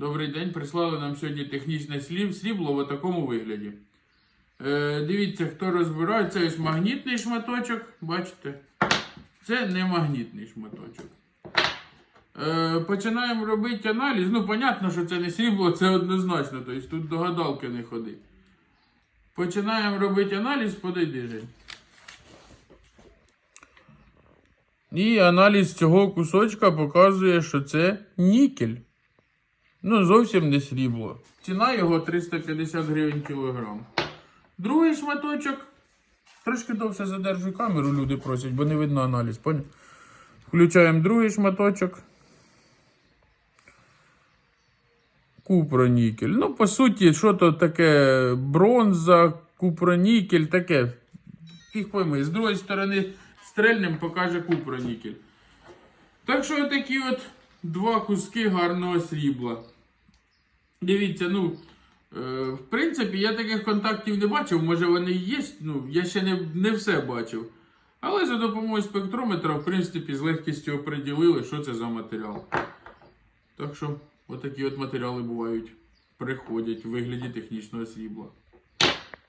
Добрий день. Прислали нам сьогодні технічне срібло в такому вигляді. Е, дивіться, хто розбирає, це ось магнітний шматочок. Бачите? Це не магнітний шматочок. Е, починаємо робити аналіз. Ну, понятно, що це не срібло, це однозначно. Тобто тут до гадалки не ходи. Починаємо робити аналіз, подойди Жень. І аналіз цього кусочка показує, що це нікель. Ну, зовсім не срібло. Ціна його 350 гривень кілограм. Другий шматочок. Трошки довше задержу камеру, люди просять, бо не видно аналіз, поняв? Включаємо другий шматочок. Купронікель. Ну, по суті, що то таке бронза, купронікель, таке. Фіг пойми. З другої сторони стрельним покаже купронікель. Так що такі от два куски гарного срібла. Дивіться, ну, е, в принципі, я таких контактів не бачив, може вони і є, ну, я ще не, не все бачив. Але за допомогою спектрометра, в принципі, з легкістю оприділили, що це за матеріал. Так що, отакі от матеріали бувають, приходять в вигляді технічного срібла.